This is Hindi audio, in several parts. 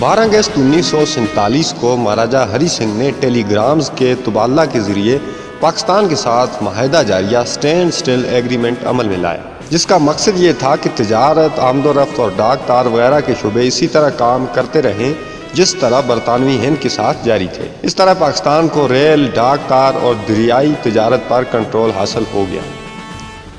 12 अगस्त उन्नीस सौ सैंतालीस को महाराजा हरी सिंह ने टेलीग्राम्स के तबादला के ज़रिए पाकिस्तान के साथ माहिदा जारिया स्टैंड स्टिल एग्रीमेंट अमल में लाया, जिसका मकसद ये था कि तजारत, आमदोरफ्त और डाक तार वगैरह के शुबे इसी तरह काम करते रहें, जिस तरह बरतानवी हिंद के साथ जारी थे। इस तरह पाकिस्तान को रेल डाक तार और दरियाई तजारत पर कंट्रोल हासिल हो गया।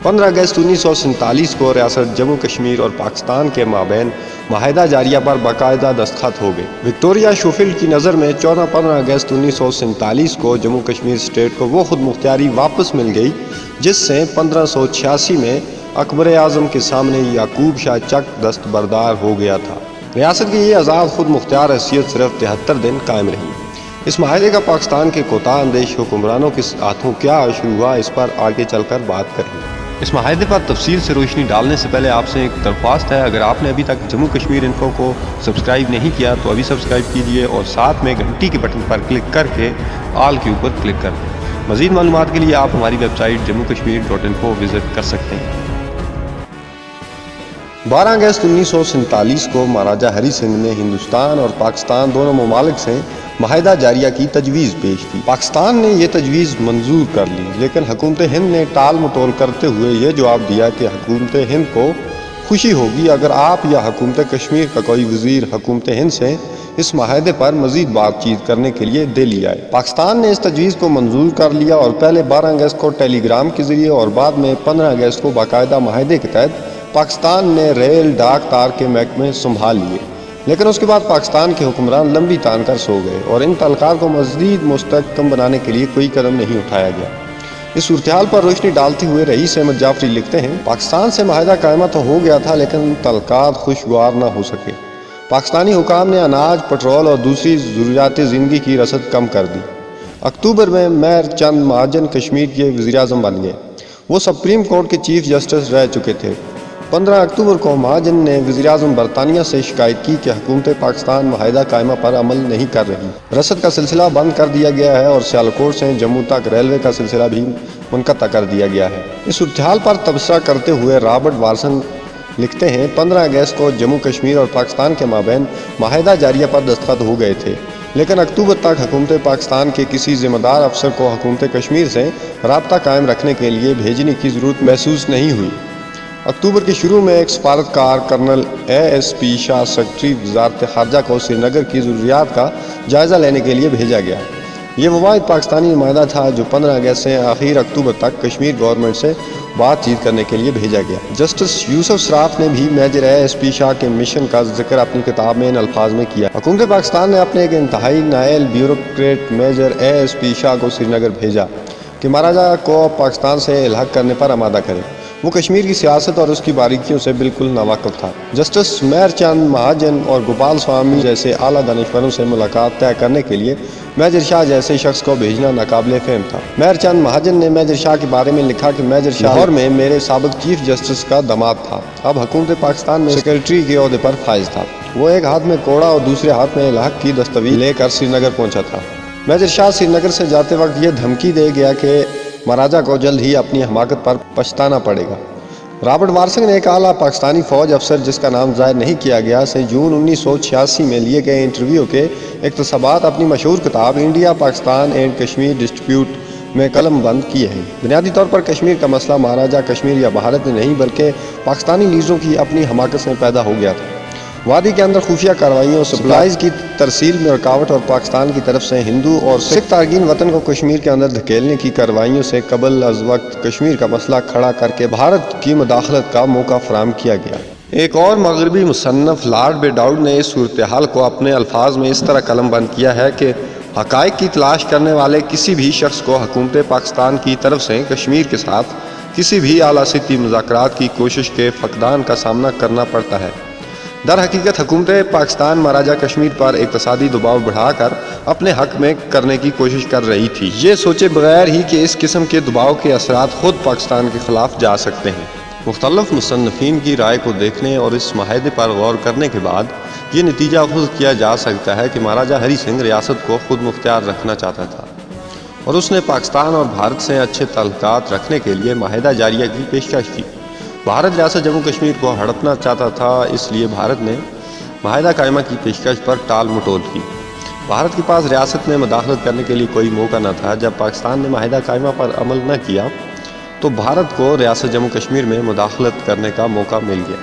15 अगस्त उन्नीस सौ सैंतालीस को रियासत जम्मू कश्मीर और पाकिस्तान के माबेन माहिदा जारिया पर बाकायदा दस्तखत हो गए। विक्टोरिया शोफिल्ड की नज़र में चौदह पंद्रह अगस्त उन्नीस सौ सैंतालीस को जम्मू कश्मीर स्टेट को वो खुद मुख्तारी वापस मिल गई, जिससे पंद्रह सौ छियासी में अकबर आज़म के सामने याकूब शाह चक दस्तबरदार हो गया था। रियासत की ये आज़ाद खुद मुख्तार हैसियत सिर्फ़ तिहत्तर दिन कायम रही। इस माहे का पाकिस्तान के कोता अंदेश हुक्मरानों के हाथों क्या शुरू हुआ, इस पर आगे चलकर बात करेंगे। इस माहे पर तफसील से रोशनी डालने से पहले आपसे एक दरख्वास्त है। अगर आपने अभी तक जम्मू कश्मीर इन्फो को सब्सक्राइब नहीं किया तो अभी सब्सक्राइब कीजिए और साथ में घंटी के बटन पर क्लिक करके आल के ऊपर क्लिक कर दें। मजीद मालूम के लिए आप हमारी website Jammu Kashmir dot info visit कर सकते हैं। 12 अगस्त उन्नीस सौ सैंतालीस को महाराजा हरी सिंह ने हिंदुस्तान और पाकिस्तान दोनों ममालिक से माहिदा जारिया की तजवीज़ पेश की। पाकिस्तान ने यह तजवीज़ मंजूर कर ली, लेकिन हुकूमत हिंद ने टाल मटोल करते हुए ये जवाब दिया कि हुकूमत हिंद को खुशी होगी अगर आप या हुकूमत कश्मीर का कोई वज़ीर हुकूमत हिंद से इस माहे पर मजीद बातचीत करने के लिए दिल्ली आए। पाकिस्तान ने इस तजवीज़ को मंजूर कर लिया और पहले 12 अगस्त को टेलीग्राम के ज़रिए और बाद में 15 अगस्त को बाकायदा माहे के तहत पाकिस्तान ने रेल डाक तार के महकमे संभाल लिए। लेकिन उसके बाद पाकिस्तान के हुक्मरान लंबी तान कर सो गए और इन तलकार को मजीद मुस्तकम बनाने के लिए कोई कदम नहीं उठाया गया। इस सूरत पर रोशनी डालते हुए रईस अहमद जाफरी लिखते हैं, पाकिस्तान से माहिदा कायमा तो हो गया था, लेकिन तलकार खुशगवार ना हो सके। पाकिस्तानी हुकाम ने अनाज, पेट्रोल और दूसरी ज़रूरियात ज़िंदगी की रसद कम कर दी। अक्टूबर में मैर चंद महाजन कश्मीर के वजी अजम बन गए। वो सुप्रीम कोर्ट के चीफ जस्टिस रह चुके थे। पंद्रह अक्टूबर को महाजन ने वजी अजम बरतानिया से शिकायत की कि हुकूमत पाकिस्तान माहिदा कायमा पर अमल नहीं कर रही। रसद का सिलसिला बंद कर दिया गया है और सियालकोट से जम्मू तक रेलवे का सिलसिला भी मुनक़ा कर दिया गया है। इस सूरत पर तबसरा करते हुए रॉबर्ट वारसन लिखते हैं, पंद्रह अगस्त को जम्मू कश्मीर और पाकिस्तान के माबेन माहिदा जारिया पर दस्तखत हो गए थे। लेकिन अक्टूबर तक हुकूमत पाकिस्तान के किसी जिम्मेदार अफसर को हुकूमत कश्मीर से रबता कायम रखने के लिए भेजने की ज़रूरत महसूस नहीं हुई। अक्टूबर के शुरू में एक सफारतकार colonel A S P Shah secretary वजारत खारजा को श्रीनगर की ज़रूरियात का जायज़ा लेने के लिए भेजा गया। ये वाद पाकिस्तानी नुमाइंदा था जो 15 अगस्त से आखिर अक्टूबर तक कश्मीर गवर्नमेंट से बातचीत करने के लिए भेजा गया। जस्टिस यूसुफ सराफ ने भी मेजर एस पी शाह के मिशन का ज़िक्र अपनी किताब में इन अल्फाज में किया। हुकूमत पाकिस्तान ने अपने एक इंतहाई Nile bureaucrat major S P Shah को श्रीनगर भेजा कि महाराजा को पाकिस्तान से इलाक करने पर आमादा करें। वो कश्मीर की सियासत और उसकी बारीकियों से बिल्कुल नावाकफ था। जस्टिस मैर चंद महाजन और गोपाल स्वामी जैसे आला दानश्वरों से मुलाकात तय करने के लिए मेजर शाह जैसे शख्स को भेजना नाकाबले फेम था। मैर चंद महाजन ने मेजर शाह के बारे में लिखा कि मेजर शाह और में मेरे सबक चीफ जस्टिस का दमाद था। अब हुकूमत पाकिस्तान में सेक्रेटरी के अहदे पर फायज था। वो एक हाथ में कोड़ा और दूसरे हाथ में इलाक की दस्तावेज़ लेकर श्रीनगर पहुँचा था। मेजर शाह श्रीनगर से जाते वक्त यह धमकी दे गया कि महाराजा को जल्द ही अपनी हमाकत पर पछताना पड़ेगा। रॉबर्ट वारसिंग ने एक आला पाकिस्तानी फ़ौज अफसर जिसका नाम ज़ाहिर नहीं किया गया, से जून उन्नीस सौ छियासी में लिए गए इंटरव्यू के इकतसाबात अपनी मशहूर किताब India, Pakistan and Kashmir distribute में कलम बंद किए हैं। बुनियादी तौर पर कश्मीर का मसला महाराजा कश्मीर या भारत में नहीं, बल्कि पाकिस्तानी लीडरों की अपनी हमाकत में पैदा हो गया था। वादी के अंदर खुफिया कार्रवाइयों सप्लाईज की तरसील में रुकावट और पाकिस्तान की तरफ़ से हिंदू और सिख तारगीन वतन को कश्मीर के अंदर धकेलने की कार्रवाइयों से कबल अज वक्त कश्मीर का मसला खड़ा करके भारत की मदाखलत का मौका फराम किया गया। एक और मगरबी मुसनफ़ लार्ड बेडाउड ने इस सूरत हाल को अपने अल्फाज में इस तरह कलम बंद किया है कि हकाइक की तलाश करने वाले किसी भी शख्स को हकूमत पाकिस्तान की तरफ़ से कश्मीर के साथ किसी भी आला सिती मुजाकर की कोशिश के फकदान का सामना करना पड़ता है। दर हकीकत हुकूमत पाकिस्तान महाराजा कश्मीर पर इकतसादी दबाव बढ़ाकर अपने हक में करने की कोशिश कर रही थी। ये सोचे बगैर ही कि इस किस्म के दबाव के असरात खुद पाकिस्तान के खिलाफ जा सकते हैं। मुख्तलफ मुसनफ़िन की राय को देखने और इस माहे पर गौर करने के बाद ये नतीजा खुद किया जा सकता है कि महाराजा हरी सिंह रियासत को खुद मुख्तियार रखना चाहता था और उसने पाकिस्तान और भारत से अच्छे तल्लक रखने के लिए माहिदा जारिया की पेशकश की। भारत रियासत जम्मू कश्मीर को हड़पना चाहता था, इसलिए भारत ने माहिदा कायमा की पेशकश पर टाल मटोल की। भारत के पास रियासत में मदाखलत करने के लिए कोई मौका न था। जब पाकिस्तान ने माहिदा कायमा पर अमल न किया तो भारत को रियासत जम्मू कश्मीर में मुदाखलत करने का मौका मिल गया।